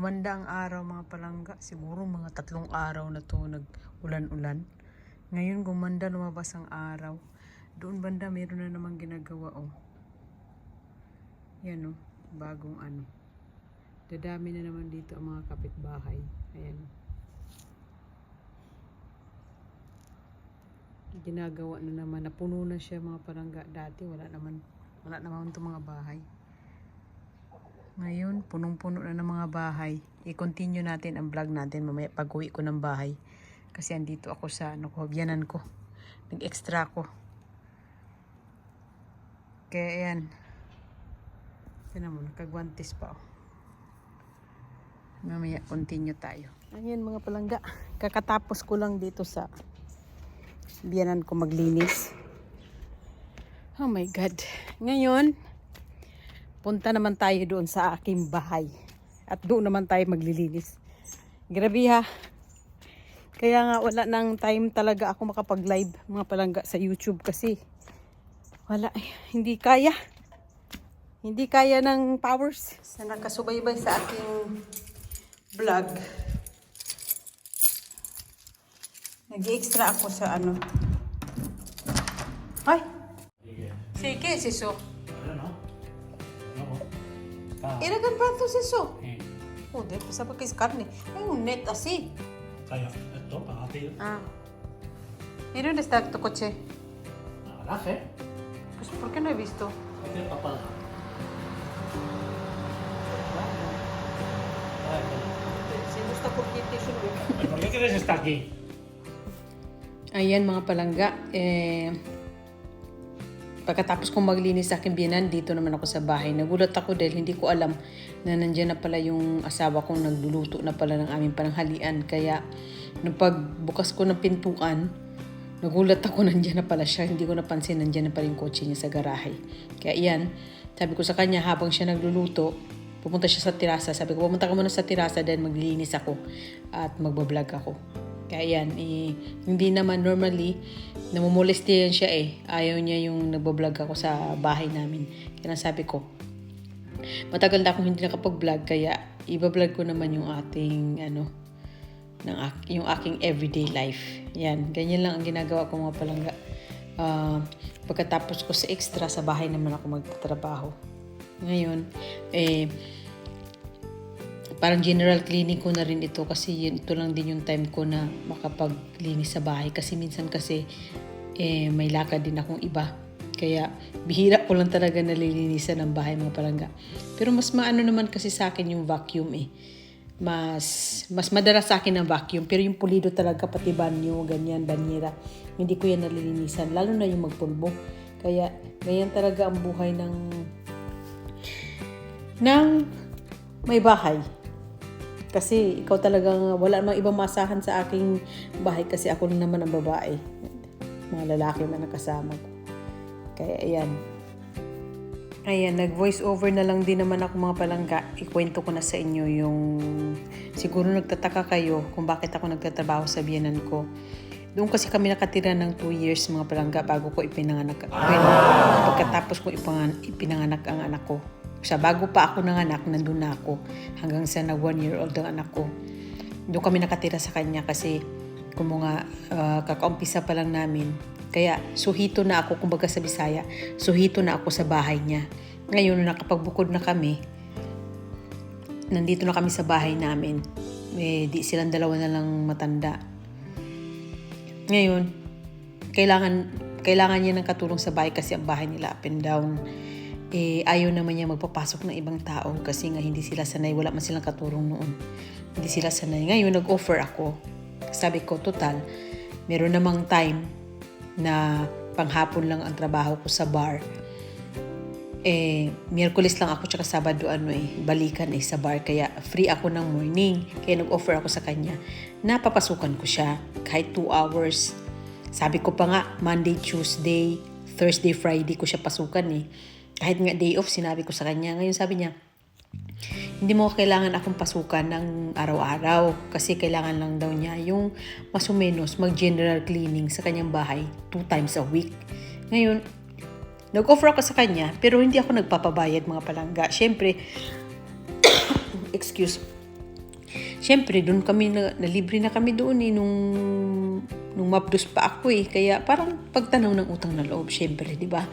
Gumanda ang araw mga palangga. Siguro mga tatlong araw na to nag-ulan-ulan. Ngayon gumanda lumabas ang araw. Doon banda meron na namang ginagawa oh. Yan oh, bagong ano. Dadami na naman dito ang mga kapitbahay. Ayan. Ginagawa na naman. Napuno na siya mga palangga. Dati wala naman. Wala naman itong mga bahay. Ngayon, punong-puno na ng mga bahay. I-continue natin ang vlog natin mamaya pag uwi ko ng bahay. Kasi andito ako sa ano ko, biyanan ko. Nag-extra ko. Kaya ayan. Tinan mo, nakagwantis pa oh. Mamaya, continue tayo. Ayan mga palangga. Kakatapos ko lang dito sa biyanan ko maglinis. Oh my God. Ngayon, punta naman tayo doon sa aking bahay. At doon naman tayo maglilinis. Grabe ha. Kaya nga wala nang time talaga ako makapag-live mga palangga sa YouTube kasi wala, eh, hindi kaya. Hindi kaya ng powers. Sa nakasubaybay sa aking vlog. Nag-extra ako sa ano. Ay! Sige, siso. Ano? Ano? Ah, Iragan pa ito, siso. eh, Oh, dahil pa sa pagkis karne. Ay, yung net asi. kaya, ito, pangati. Ah. Meron na sa ito kotse. Malaki. Pues, ¿por qué no he visto? Ito, papa. Si gusta por ¿Por qué quieres estar aquí? Ayan mga palangga, eh, pagkatapos kong maglinis sa aking biyanan, dito naman ako sa bahay. Nagulat ako dahil hindi ko alam na nandyan na pala yung asawa kong nagluluto na pala ng aming pananghalian. Kaya nung pagbukas ko ng pintuan, nagulat ako nandyan na pala siya. Hindi ko napansin nandyan na pala yung kotse niya sa garahe. Kaya iyan, sabi ko sa kanya habang siya nagluluto, pupunta siya sa tirasa. Sabi ko, pumunta ka muna sa tirasa dahil maglilinis ako at magbablog ako. Kaya yan, eh, hindi naman normally, namumulesti yan siya eh. Ayaw niya yung nagbablog ako sa bahay namin. Kaya sabi ko, matagal na akong hindi nakapag-vlog, kaya iba-vlog ko naman yung ating, ano, ng, yung aking everyday life. Yan, ganyan lang ang ginagawa ko mga palangga. Ah, pagkatapos ko sa extra, sa bahay naman ako magtatrabaho. Ngayon, eh, parang general cleaning ko na rin ito kasi yun, ito lang din yung time ko na makapaglinis sa bahay. Kasi minsan kasi eh, may lakad din akong iba. Kaya bihira ko lang talaga nalilinisan ng bahay mga palangga. Pero mas maano naman kasi sa akin yung vacuum eh. Mas mas madalas sa akin ang vacuum. Pero yung pulido talaga pati banyo ganyan banyera hindi ko yan nalilinisan. Lalo na yung magpulbo. Kaya ganyan talaga ang buhay ng ng may bahay kasi ikaw talagang wala namang ibang masahan sa aking bahay kasi ako lang naman ang babae. Mga lalaki man nakasama ko. Kaya ayan. Ayan, nag-voice over na lang din naman ako mga palangga. Ikwento ko na sa inyo yung... Siguro nagtataka kayo kung bakit ako nagtatrabaho sa biyanan ko. Doon kasi kami nakatira ng 2 years mga palangga bago ko ipinanganak. When, pagkatapos ko ipangan, ipinanganak ang anak ko. Sa bago pa ako nanganak, nandun na ako. Hanggang sa nag 1 year old ang anak ko. Doon kami nakatira sa kanya kasi kung mga uh, kakaumpisa pa lang namin. Kaya suhito na ako, kumbaga sa Bisaya, suhito na ako sa bahay niya. Ngayon, nakapagbukod na kami, nandito na kami sa bahay namin. Eh, di silang dalawa na lang matanda. Ngayon, kailangan kailangan niya ng katulong sa bahay kasi ang bahay nila up and down. Eh, ayaw naman niya magpapasok ng ibang tao kasi nga hindi sila sanay. Wala man silang katulong noon. Hindi sila sanay. Ngayon, nag-offer ako. Sabi ko, total, meron namang time na panghapon lang ang trabaho ko sa bar. Eh, Miyerkules lang ako tsaka Sabado ano eh, balikan eh sa bar. Kaya free ako ng morning. Kaya nag-offer ako sa kanya. Napapasukan ko siya kahit 2 hours. Sabi ko pa nga, Monday, Tuesday, Thursday, Friday ko siya pasukan eh. Kahit nga day off, sinabi ko sa kanya. Ngayon sabi niya, hindi mo kailangan akong pasukan ng araw-araw kasi kailangan lang daw niya yung mas o menos mag-general cleaning sa kanyang bahay two times a week. Ngayon, nag-offer ako sa kanya pero hindi ako nagpapabayad mga palangga. Siyempre, excuse, Siyempre, doon kami, na, nalibre na kami doon eh, nung, nung mapdos pa ako eh. Kaya parang pagtanaw ng utang na loob, siyempre, di ba?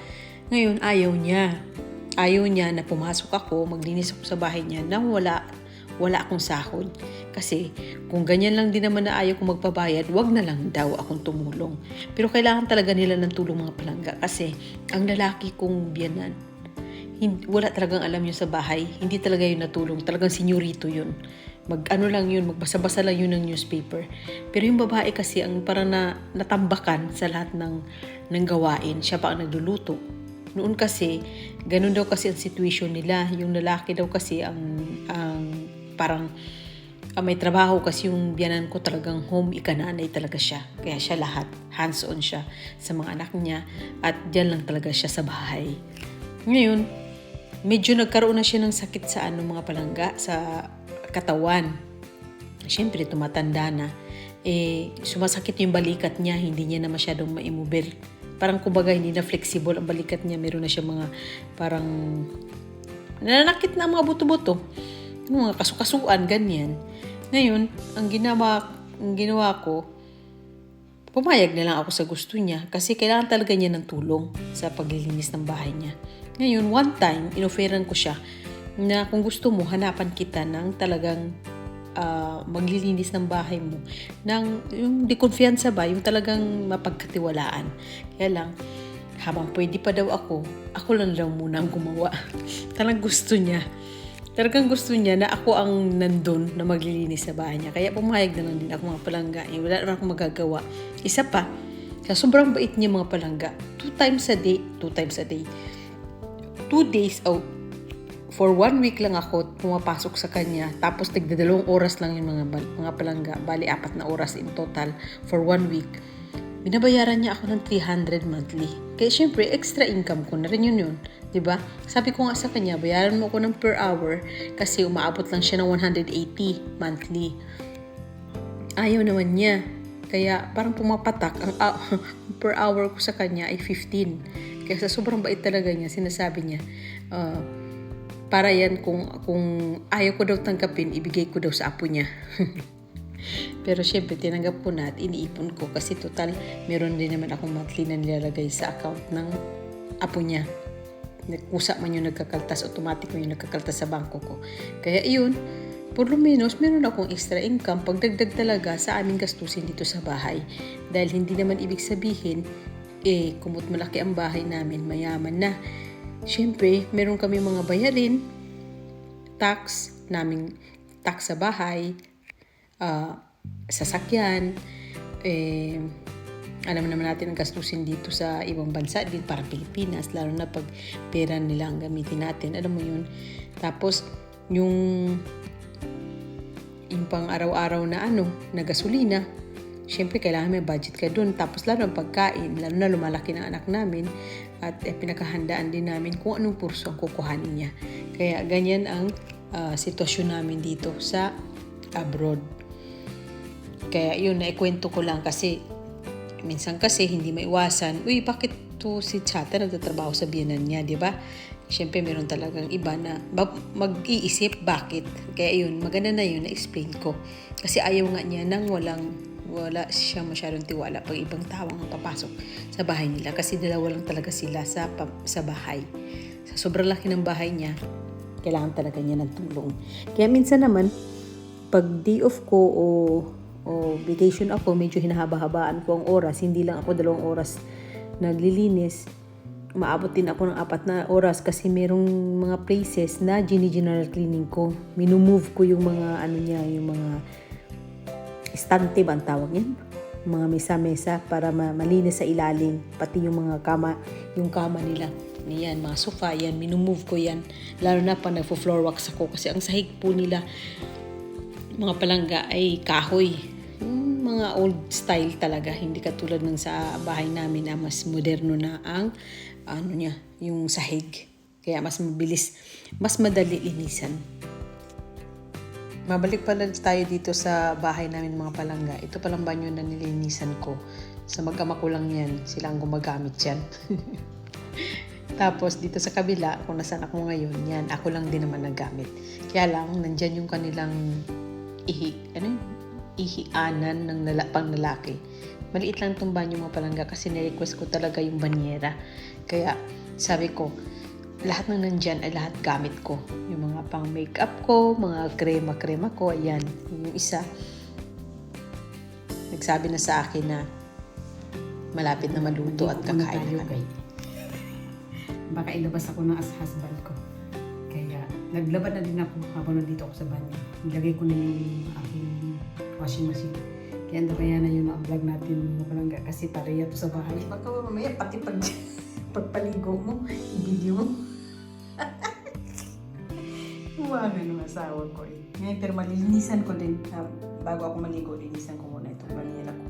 Ngayon, ayaw niya. Ayaw niya na pumasok ako, maglinis ako sa bahay niya nang wala, wala akong sahod. Kasi kung ganyan lang din naman na ayaw kong magpabayad, wag na lang daw akong tumulong. Pero kailangan talaga nila ng tulong mga palangga kasi ang lalaki kong biyanan, hindi, wala talagang alam yun sa bahay. Hindi talaga yun natulong. Talagang senyorito yun. Mag ano lang yun, magbasa-basa lang yun ng newspaper. Pero yung babae kasi ang parang na, natambakan sa lahat ng, ng gawain. Siya pa ang nagluluto. Noon kasi, ganun daw kasi ang situation nila. Yung lalaki daw kasi ang, ang parang ah, may trabaho kasi yung biyanan ko talagang home ikananay talaga siya. Kaya siya lahat, hands-on siya sa mga anak niya at diyan lang talaga siya sa bahay. Ngayon, medyo nagkaroon na siya ng sakit sa ano mga palangga, sa katawan. Siyempre, tumatanda na. Eh, sumasakit yung balikat niya, hindi niya na masyadong maimmobil. Parang kumbaga hindi na flexible ang balikat niya. Meron na siya mga parang nananakit na mga buto-buto. Yung mga kasukasuan, ganyan. Ngayon, ang ginawa, ang ginawa ko, pumayag na lang ako sa gusto niya kasi kailangan talaga niya ng tulong sa paglilinis ng bahay niya. Ngayon, one time, inoferan ko siya na kung gusto mo, hanapan kita ng talagang ah, maglilinis ng bahay mo. Nang, yung di confianza ba, yung talagang mapagkatiwalaan. Kaya lang, habang pwede pa daw ako, ako lang daw muna ang gumawa. Talagang gusto niya. Talagang gusto niya na ako ang nandun na maglilinis sa bahay niya. Kaya pumayag na lang din ako mga palangga. Eh, wala naman akong magagawa. Isa pa, sa sobrang bait niya mga palangga, two times a day, two times a day, two days, oh, for one week lang ako pumapasok sa kanya. Tapos tigdadalawang oras lang yung mga, mga palangga. Bali, apat na oras in total for one week. Binabayaran niya ako ng 300 monthly. Kaya syempre, extra income ko na rin yun yun. 'Di ba? Sabi ko nga sa kanya, bayaran mo ako ng per hour kasi umaabot lang siya ng 180 monthly. Ayaw naman niya. Kaya parang pumapatak ang ah, per hour ko sa kanya ay 15. Kaya sa sobrang bait talaga niya, sinasabi niya, ah, para yan kung, kung ayaw ko daw tanggapin, ibigay ko daw sa apo niya. Pero syempre, tinanggap ko na at iniipon ko kasi total, meron din naman akong monthly na nilalagay sa account ng apo niya. Kusa man yung nagkakaltas, automatic man yung nagkakaltas sa bangko ko. Kaya iyon, por lo menos meron akong extra income pagdagdag talaga sa aming gastusin dito sa bahay. Dahil hindi naman ibig sabihin, eh, kumot malaki ang bahay namin, mayaman na. Siyempre, meron kami mga bayarin, tax, naming tax sa bahay, ah, sasakyan, eh, alam naman natin ang gastusin dito sa ibang bansa din para Pilipinas, lalo na pag pera nila ang gamitin natin. Alam mo yun. Tapos, yung yung pang araw-araw na ano, na gasolina, syempre kailangan may budget ka dun. Tapos lalo ang pagkain, lalo na lumalaki ng anak namin at eh, pinakahandaan din namin kung anong kurso ang kukuhanin niya. Kaya ganyan ang ah, sitwasyon namin dito sa abroad. Kaya yun, naikwento ko lang kasi minsan kasi hindi maiwasan, uy, bakit to si Chata nagtatrabaho sa biyanan niya, di ba? Siyempre, meron talagang iba na mag-iisip bakit. Kaya yun, maganda na yun, na-explain ko. Kasi ayaw nga niya nang walang wala siya masyadong tiwala pag ibang tao ang papasok sa bahay nila kasi dalawa lang talaga sila sa sa bahay. Sa sobrang laki ng bahay niya, kailangan talaga niya ng tulong. Kaya minsan naman, pag day off ko o, o vacation ako, medyo hinahaba-habaan ko ang oras. Hindi lang ako dalawang oras naglilinis. Maabot din ako ng apat na oras kasi merong mga places na gini-general cleaning ko. Minumove ko yung mga ano niya, yung mga estante ba ang tawag yan? Mga mesa-mesa para ma- malinis sa ilalim. Pati yung mga kama, yung kama nila. Yan, mga sofa, yan, minumove ko yan. Lalo na pa nagfo-floor wax ako kasi ang sahig po nila, mga palangga ay kahoy. Yung mga old style talaga, hindi katulad ng sa bahay namin na mas moderno na ang ano niya, yung sahig. Kaya mas mabilis, mas madali linisan. Mabalik pala tayo dito sa bahay namin mga palangga. Ito palang banyo na nilinisan ko. Sa mag-ama ko lang yan. Sila ang gumagamit yan. Tapos dito sa kabila, kung nasaan ako ngayon, yan, ako lang din naman naggamit. Kaya lang, nandyan yung kanilang ihi, ano yun? ihianan ng lala, pang lalaki. Maliit lang itong banyo mga palangga kasi nirequest ko talaga yung banyera. Kaya sabi ko, lahat ng nandyan ay lahat gamit ko. Yung mga pang makeup ko, mga krema-krema ko, ayan. Yung isa, nagsabi na sa akin na malapit na maluto at kakain na kami. Baka ilabas ako ng as husband ko. Kaya naglaban na din ako habang nandito ako sa banyo. Nilagay ko na yung aking washing machine. Kaya ano kaya na yun ang vlog natin mga palangga kasi pareha to sa bahay. Baka mamaya pati pag pagpaligo mo, i-video mo. Umaga ng asawa ko eh. Ngayon, pero malilinisan ko din. ah, bago ako maligo, linisan ko muna itong banila ko.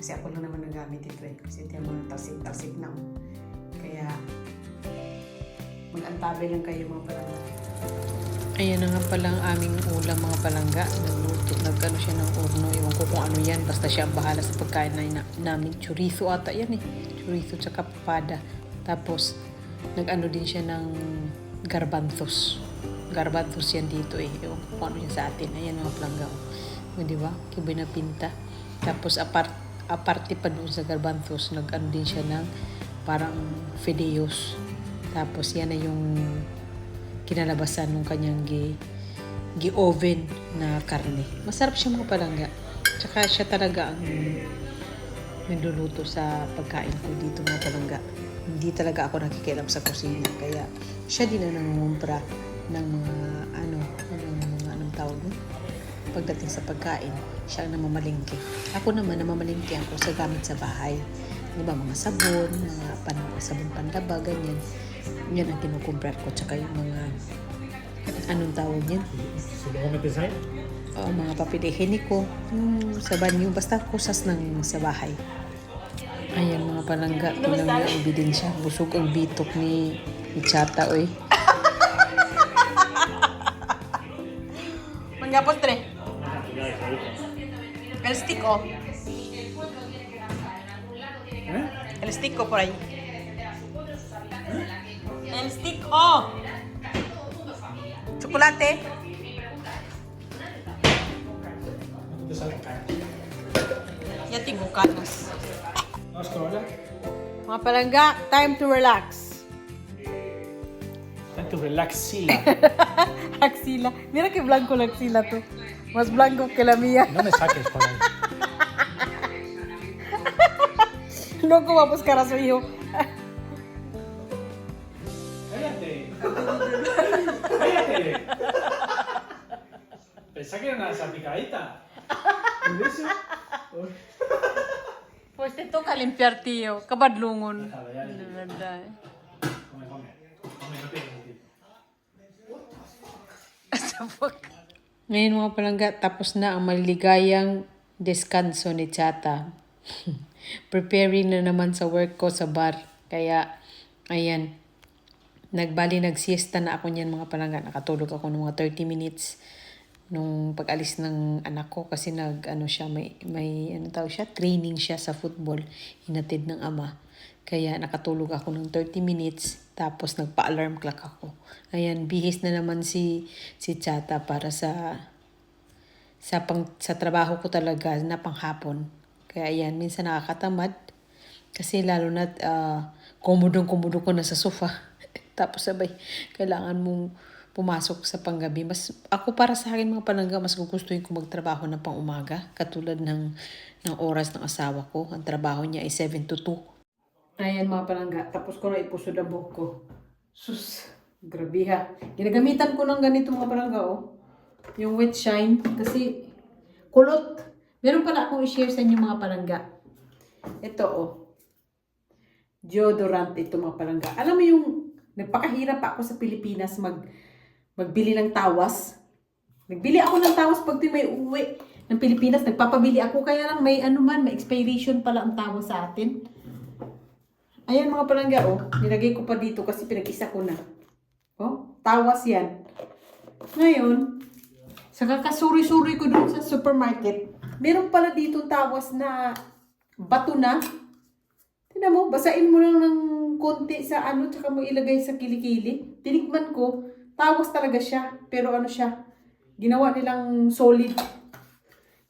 Kasi ako lang naman nagamit ito eh. Kasi tiyan mo tasik-tasik na. Kaya, mag-antabay lang kayo mga palangga. Ayan na nga palang aming ulam mga palangga. Nagluto, nagano siya ng urno. Ewan ko kung ano yan. Basta siya ang bahala sa pagkain na, na namin. Chorizo ata yan eh. Chorizo tsaka papada. Tapos, nag-ano din siya ng garbanzos. Garbanzos yan dito eh. Ewan ko kung ano yan sa atin. Ayan mga palangga. O, di ba? Kiboy na pinta. Tapos, apart, aparte pa doon sa garbanzos, nag-ano din siya ng parang fideos. Tapos, yan na yung kinalabasan ng kanyang gi, gi-oven na karne. Masarap siya mga palangga. Tsaka siya talaga ang nagluluto sa pagkain ko dito mga palangga. Hindi talaga ako nakikialam sa kusina. Kaya siya din ang nangungumpra ng mga ano, ng mga anong tawag mo? Pagdating sa pagkain, siya ang namamalingki. Ako naman, namamalingki ako sa gamit sa bahay. Di ba, mga sabon, mga pan, sabon pandaba, ganyan. Yan ang kinukumprar ko. Tsaka yung mga, anong tawag yan? Subukan mo design? O, mga papel higieniko. Yung sa banyo, basta kusas ng sa bahay. Ayan mga palangga, mo yung ebidensya. Busog ang bitok ni, ni Chata, oy. Mangga postre. El stick oh. Eh? El stick ko por ahí. El stick oh. Chocolate. Ya tengo canas. Wala. Mga palangga, time to relax. Time to relax sila. Axila. Mira que blanco la axila tú. Más blanco que la mía. No me saques por ahí. No como a buscar a su hijo. Cállate. Cállate. Pensá que era una salpicadita. ¿Por eso? Pues te toca limpiar, tío. Kabadlungon. De verdad. Ngayon mga palangga, tapos na ang maligayang deskanso ni Chata. Preparing na naman sa work ko sa bar. Kaya, ayan, nagbali nagsiesta na ako niyan mga palangga. Nakatulog ako ng mga 30 minutes nung pag-alis ng anak ko kasi nag ano siya may may ano tawag siya training siya sa football hinatid ng ama. Kaya nakatulog ako ng 30 minutes tapos nagpa-alarm clock ako. Ayan bihis na naman si si Chata para sa sa pang sa trabaho ko talaga na panghapon. Kaya ayan minsan nakakatamad kasi lalo na uh, komodong komodo ko na sa sofa. Tapos sabay kailangan mong pumasok sa panggabi. Mas, ako para sa akin mga panangga, mas gugustuhin ko magtrabaho ng pang umaga. Katulad ng, ng oras ng asawa ko. Ang trabaho niya ay 7 to 2. Ayan mga palangga, tapos ko na ipusod ang buhok ko. Sus, grabe ha. Ginagamitan ko ng ganito mga palangga oh. Yung wet shine kasi kulot. Meron pala akong i-share sa inyo mga palangga. Ito oh. Deodorant ito mga palangga. Alam mo yung nagpakahirap pa ako sa Pilipinas mag magbili ng tawas. Nagbili ako ng tawas pag may uwi ng Pilipinas. Nagpapabili ako kaya lang may ano man, may expiration pala ang tawas sa atin. Ayan mga palangga, oh. Nilagay ko pa dito kasi pinag-isa ko na. Oh, tawas yan. Ngayon, sa kakasuri-suri ko doon sa supermarket, meron pala dito tawas na bato na. Tignan mo, basain mo lang ng konti sa ano, tsaka mo ilagay sa kilikili. Tinikman ko, tawas talaga siya. Pero ano siya, ginawa nilang solid.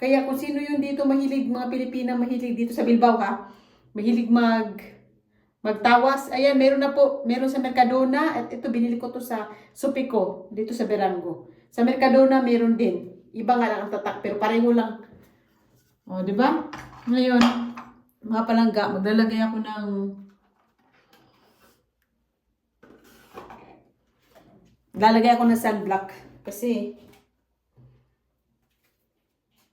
Kaya kung sino yung dito mahilig, mga Pilipina mahilig dito sa Bilbao ha, mahilig mag magtawas. Ayan, meron na po, meron sa Mercadona at ito binili ko to sa Supico dito sa Berango. Sa Mercadona meron din. Iba nga lang ang tatak pero pareho lang. O, di ba? Ngayon, mga palangga, maglalagay ako ng Lalagay ako ng sunblock kasi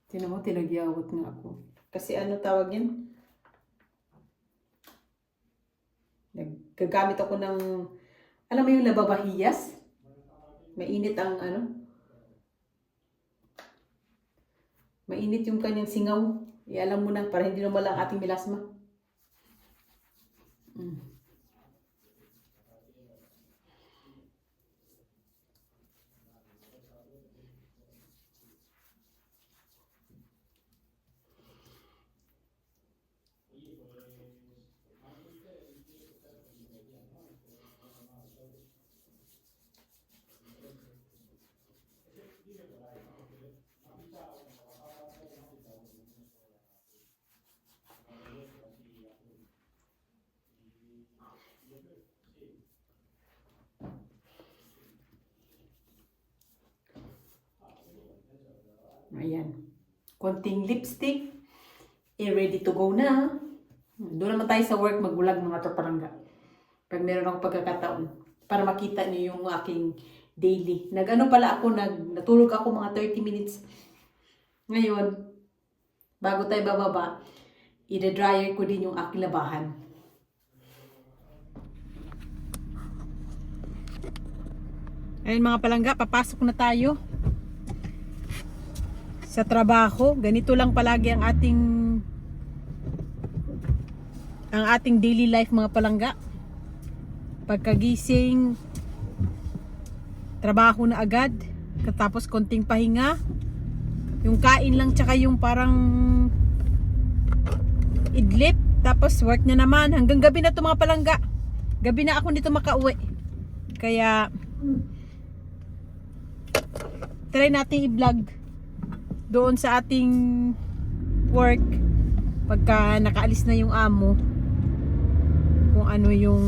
Tinan mo, tinagyawat nga ako. Kasi ano tawag yan? Naggagamit ako ng, alam mo yung lababahiyas? Mainit ang ano? Mainit yung kanyang singaw. Ialam mo na para hindi na ang ating milasma. Mm. Ayan. Konting lipstick. Eh, ready to go na. Doon naman tayo sa work magbulag mga torparangga. Pag meron akong pagkakataon. Para makita niyo yung aking daily. Nag-ano pala ako, nag, natulog ako mga 30 minutes. Ngayon, bago tayo bababa, ida-dryer ko din yung aking labahan. Ayun mga palangga, papasok na tayo sa trabaho. Ganito lang palagi ang ating ang ating daily life mga palangga. Pagkagising, trabaho na agad. Katapos konting pahinga. Yung kain lang tsaka yung parang idlip. Tapos work na naman. Hanggang gabi na to mga palangga. Gabi na ako dito makauwi. Kaya try natin i-vlog doon sa ating work pagka nakaalis na yung amo kung ano yung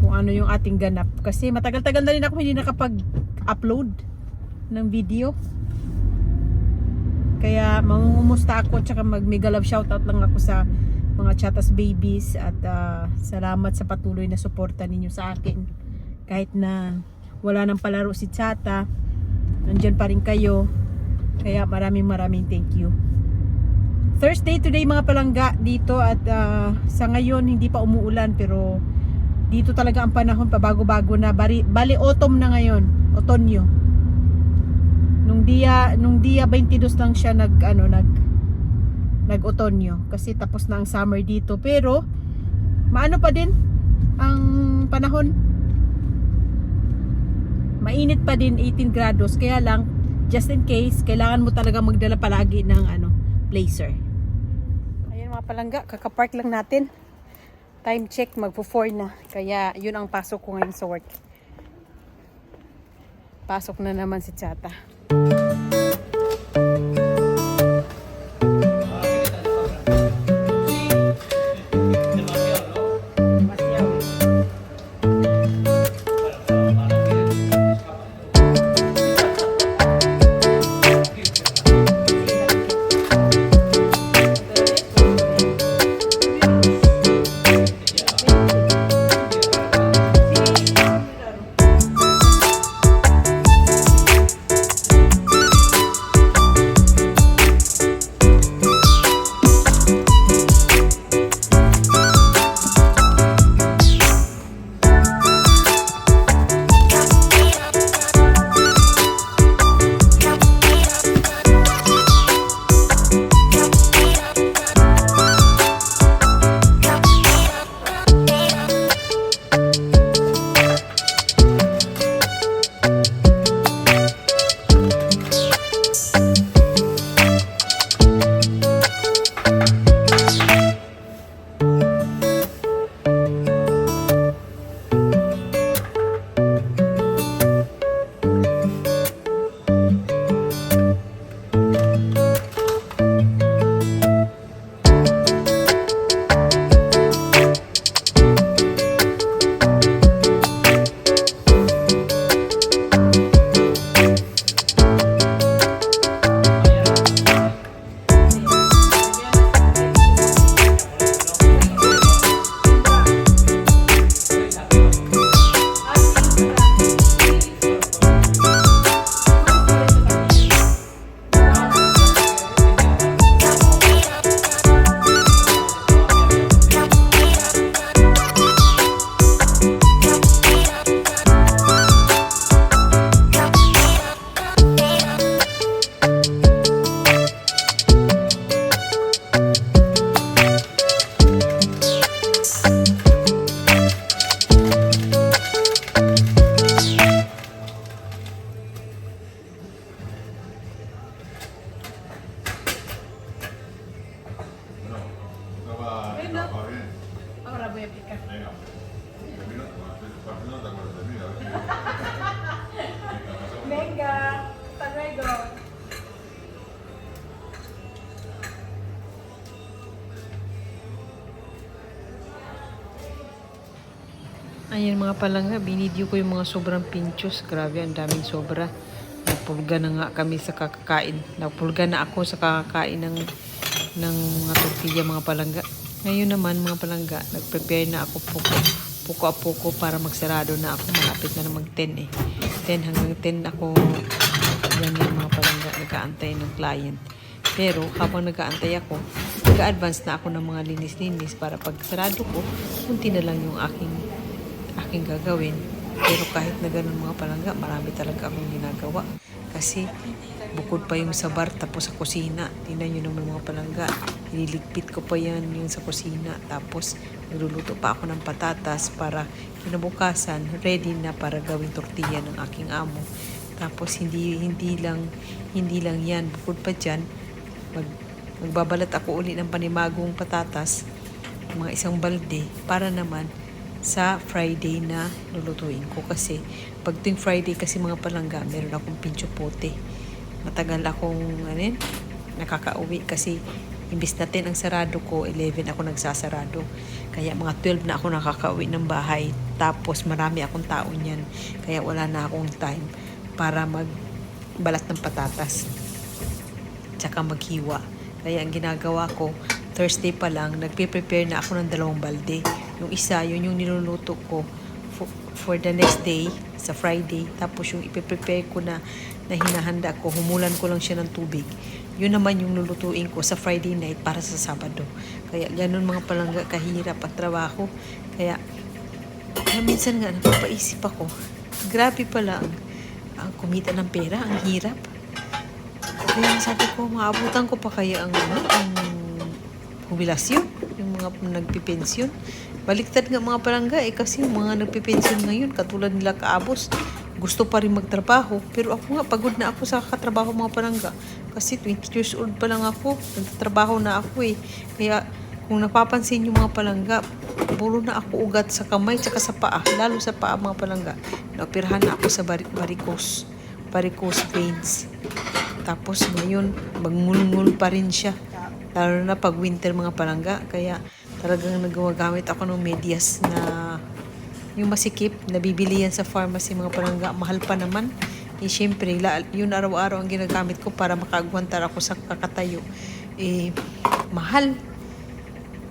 kung ano yung ating ganap. Kasi matagal-tagal na rin ako hindi nakapag-upload ng video. Kaya mangungumusta ako tsaka mag-mega love shoutout lang ako sa mga chatas babies at ah, salamat sa patuloy na suporta ninyo sa akin kahit na wala nang palaro si Chata. Nandyan pa rin kayo. Kaya maraming maraming thank you. Thursday today mga palangga dito at ah, sa ngayon hindi pa umuulan pero dito talaga ang panahon pabago-bago na. Bali, bali autumn na ngayon otonyo nung dia nung dia 22 lang siya nag ano nag nag-otonyo kasi tapos na ang summer dito. Pero maano pa din ang panahon mainit pa din 18 grados kaya lang just in case kailangan mo talaga magdala palagi ng ano blazer. Ayun mga palangga kakapark lang natin. Time check magpo 4 na. Kaya yun ang pasok ko ngayon sa work. Pasok na naman si Chata Ayan mga palangga, binidyo ko yung mga sobrang pinchos. Grabe, ang daming sobra. Napulga na nga kami sa kakakain. Napulga na ako sa kakakain ng, ng mga tortilla mga palangga. Ngayon naman mga palangga, nag-prepare na ako puko. Puko a puko para magsarado na ako. Malapit na na mag-10 eh. 10 hanggang 10 ako ganyan mga palangga, nag-aantay ng client. Pero habang nag-aantay ako, nag-advance na ako ng mga linis-linis para pag sarado ko, kunti na lang yung aking aking gagawin. Pero kahit na ganun mga palangga, marami talaga akong ginagawa. Kasi bukod pa yung sa bar tapos sa kusina. Tingnan nyo naman mga palangga. Ililigpit ko pa yan yung sa kusina. Tapos nagluluto pa ako ng patatas para kinabukasan ready na para gawing tortilla ng aking amo. Tapos hindi hindi lang hindi lang yan. Bukod pa dyan, mag, magbabalat ako uli ng panimagong patatas, mga isang balde, para naman sa Friday na lulutuin ko. Kasi pag tuwing Friday kasi mga palangga meron akong pincho pote. Matagal akong ano nakakauwi kasi imbis na 10 ang sarado ko 11 ako nagsasarado. Kaya mga 12 na ako nakakauwi ng bahay. Tapos marami akong tao niyan. Kaya wala na akong time para magbalat ng patatas. Tsaka maghiwa. Kaya ang ginagawa ko, Thursday pa lang, nagpe-prepare na ako ng dalawang balde. Yung isa, yun yung niluluto ko for, for the next day, sa Friday. Tapos yung ipe-prepare ko na, na hinahanda ko, humulan ko lang siya ng tubig. Yun naman yung lulutuin ko sa Friday night para sa Sabado. Kaya ganun mga palangga kahirap ang trabaho. Kaya, kaya minsan nga napapaisip ako, grabe pala ang, ang kumita ng pera, ang hirap. Kaya sabi ko, maabutan ko pa kaya ang, ano, ang jubilasyon, yung mga nagpipensyon. Baliktad nga mga palangga eh, kasi yung mga nagpipensyon ngayon, katulad nila kaabos, gusto pa rin magtrabaho. Pero ako nga, pagod na ako sa katrabaho mga palangga. Kasi 20 years old pa lang ako, nagtatrabaho na ako eh. Kaya kung napapansin yung mga palangga, puro na ako ugat sa kamay tsaka sa paa, lalo sa paa mga palangga. Naoperahan na ako sa bar- varicose, varicose veins. Tapos ngayon, magngulngul pa rin siya. Lalo na pag winter mga palangga. Kaya talagang nagagamit ako ng medyas na yung masikip, nabibili yan sa pharmacy mga palangga. Mahal pa naman. Eh, syempre, yun araw-araw ang ginagamit ko para makagwantar ako sa kakatayo. Eh, mahal.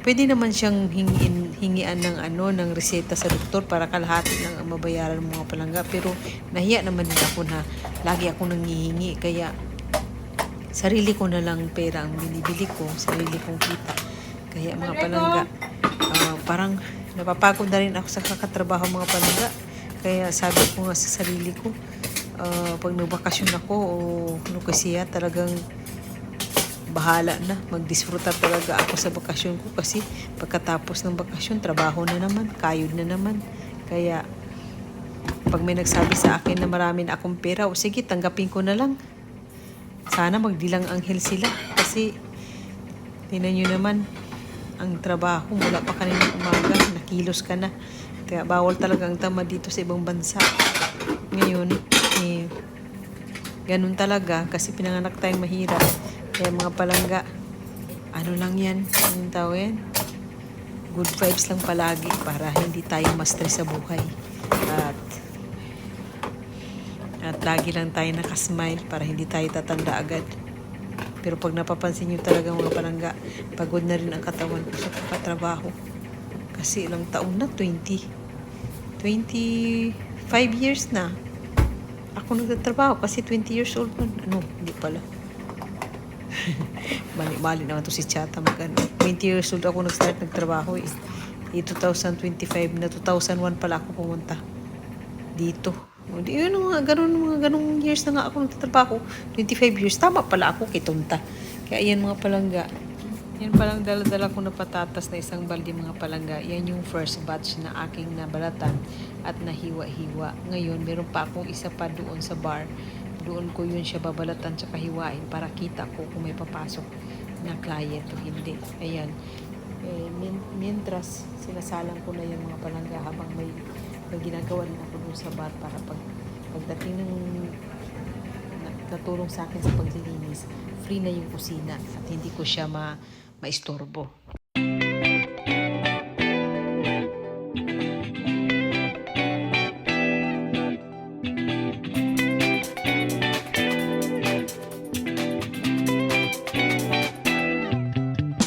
Pwede naman siyang hingin, hingian ng ano ng reseta sa doktor para kalahati lang ang mabayaran ng mga palangga pero nahiya naman din ako na lagi ako nanghihingi kaya sarili ko na lang pera ang binibili ko, sarili kong kita. Kaya mga palangga, ah, parang napapagod na rin ako sa kakatrabaho mga palangga. Kaya sabi ko nga sa sarili ko, ah, pag nagbakasyon ako o ano kasi yan, talagang bahala na. Magdisfruta talaga ako sa bakasyon ko kasi pagkatapos ng bakasyon, trabaho na naman, kayod na naman. Kaya pag may nagsabi sa akin na marami na akong pera, o sige, tanggapin ko na lang. Sana magdilang anghel sila kasi tinan nyo naman ang trabaho mula pa kanina umaga, nakilos ka na. Kaya bawal talaga ang tamad dito sa ibang bansa. Ngayon, eh, ganun talaga kasi pinanganak tayong mahirap. Kaya mga palangga, ano lang yan, anong tawag yan? Good vibes lang palagi para hindi tayo ma-stress sa buhay. At at lagi lang tayo nakasmile para hindi tayo tatanda agad. Pero pag napapansin nyo talaga mga palangga, pagod na rin ang katawan ko sa kakatrabaho. Kasi ilang taon na, 20. 25 years na. Ako nagtatrabaho kasi 20 years old nun. Ano, hindi pala. Mali-mali naman to si Chata magano. 20 years old ako nag-start nagtrabaho eh. Eh, 2025 na 2001 pala ako pumunta dito. Di, yun mga ganun, mga ganung years na nga ako nagtatrabaho. 25 years. Tama pala ako kitunta. Kaya yan mga palangga. Yan palang dala-dala ko na patatas na isang balde mga palangga. Yan yung first batch na aking nabalatan at nahiwa-hiwa. Ngayon, meron pa akong isa pa doon sa bar. Doon ko yun siya babalatan sa hiwain para kita ko kung may papasok na client o hindi. Ayan. Eh, min- mientras, sinasalang ko na yung mga palangga habang may, may ginagawa rin ako sa bar para pag pagdating ng magkatulong sa akin sa paglilinis, free na yung kusina at hindi ko siya ma maistorbo.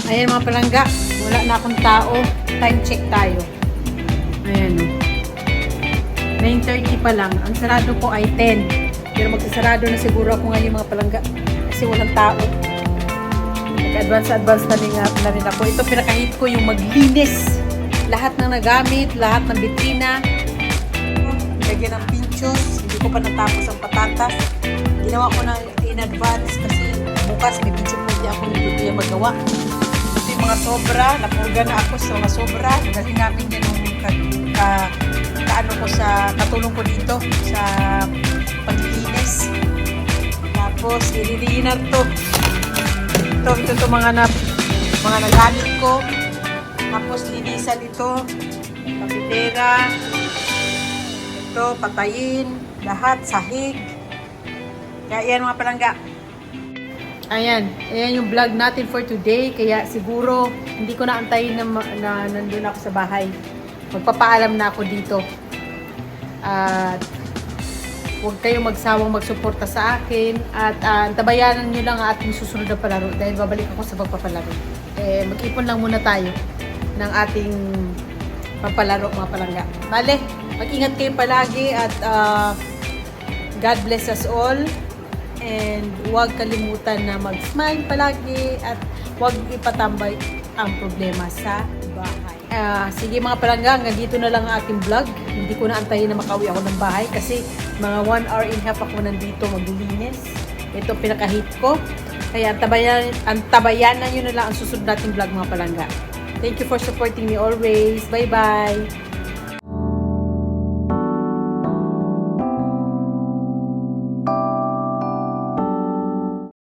Ayan mga palangga, wala na akong tao. Time check tayo. Ayan o. 9.30 pa lang. Ang sarado ko ay 10. Pero magsasarado na siguro ako ngayon mga palangga. Kasi walang tao. Nag-advance-advance na rin, na rin ako. Ito pinakahit ko yung maglinis. Lahat ng nagamit, lahat ng bitrina. Lagyan ng pinchos. Hindi ko pa natapos ang patatas. Ginawa ko na in advance kasi bukas may pinchos pwede ako hindi ko magawa. Ito yung mga sobra. Napurga na ako sa mga sobra. Nagaling namin yan yung ka, ka, kaano ko sa katulong ko dito sa paglilinis. Tapos ililinar to. Ito, ito, ito mga na, mga nagamit ko. Tapos linisan ito. Kapitera. Ito, patayin. Lahat, sahig. Kaya yan mga palangga. Ayan, ayan yung vlog natin for today. Kaya siguro hindi ko na antayin na, na nandun ako sa bahay. Magpapaalam na ako dito. At huwag kayong magsawang magsuporta sa akin. At uh, tabayanan nyo lang ang ating susunod na palaro dahil babalik ako sa pagpapalaro. Eh, mag-ipon lang muna tayo ng ating pampalaro mga palangga. Bale, mag-ingat kayo palagi at ah, God bless us all. And huwag kalimutan na mag-smile palagi at huwag ipatambay ang problema sa Ah, sige mga palangga, dito na lang ang ating vlog. Hindi ko na antayin na makauwi ako ng bahay kasi mga 1 hour and half ako nandito maglilinis. Ito pinakahit ko. Kaya antabayan, antabayanan nyo na lang ang susunod nating vlog mga palangga. Thank you for supporting me always. Bye-bye!